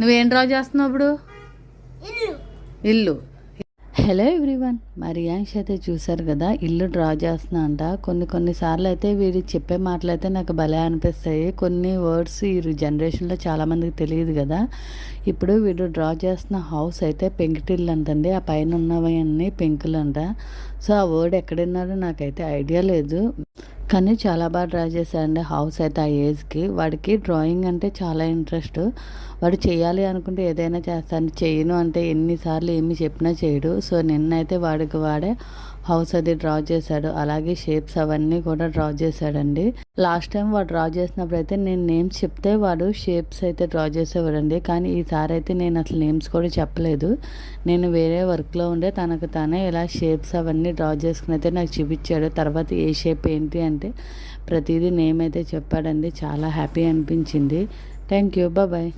నువ్వేం డ్రా చేస్తున్నావు ఇప్పుడు? ఇల్లు. ఇల్లు. హలో ఎవ్రీవన్ మరి యాంష్ అయితే చూసారు కదా ఇల్లు డ్రా చేస్తున్నా అంట. కొన్ని కొన్నిసార్లు అయితే వీడి చెప్పే మాటలు అయితే నాకు భలే అనిపిస్తాయి. కొన్ని వర్డ్స్ ఈ జనరేషన్లో చాలామందికి తెలియదు కదా. ఇప్పుడు వీడు డ్రా చేస్తున్న హౌస్ అయితే పెంకుటిల్లు అంటండి. ఆ పైన ఉన్నవన్నీ పెంకులు అంట. సో ఆ వర్డ్ ఎక్కడున్నారో నాకైతే ఐడియా లేదు. కానీ చాలా బాగా డ్రా చేశాడండి హౌస్ అయితే ఆ ఏజ్కి. వాడికి డ్రాయింగ్ అంటే చాలా ఇంట్రెస్ట్. వాడు చేయాలి అనుకుంటే ఏదైనా చేస్తాను చేయను అంటే ఎన్నిసార్లు ఏమి చెప్పినా చేయడు. సో నిన్నైతే వాడికి వాడే హౌస్ అది డ్రా చేశాడు. అలాగే షేప్స్ అవన్నీ కూడా డ్రా చేశాడండి. లాస్ట్ టైం వాడు డ్రా చేసినప్పుడు అయితే నేను నేమ్స్ చెప్తే వాడు షేప్స్ అయితే డ్రా చేసేవాడండి. కానీ ఈసారి అయితే నేను అసలు నేమ్స్ కూడా చెప్పలేదు. నేను వేరే వర్క్లో ఉండే తనకు తానే ఇలా షేప్స్ అవన్నీ డ్రా చేసుకుని అయితే నాకు చూపించాడు. తర్వాత ఏ షేప్ ఏంటి అంటే ప్రతిదీ నేమ్ అయితే చెప్పాడండి చాలా హ్యాపీ అనిపించింది. Thank you bye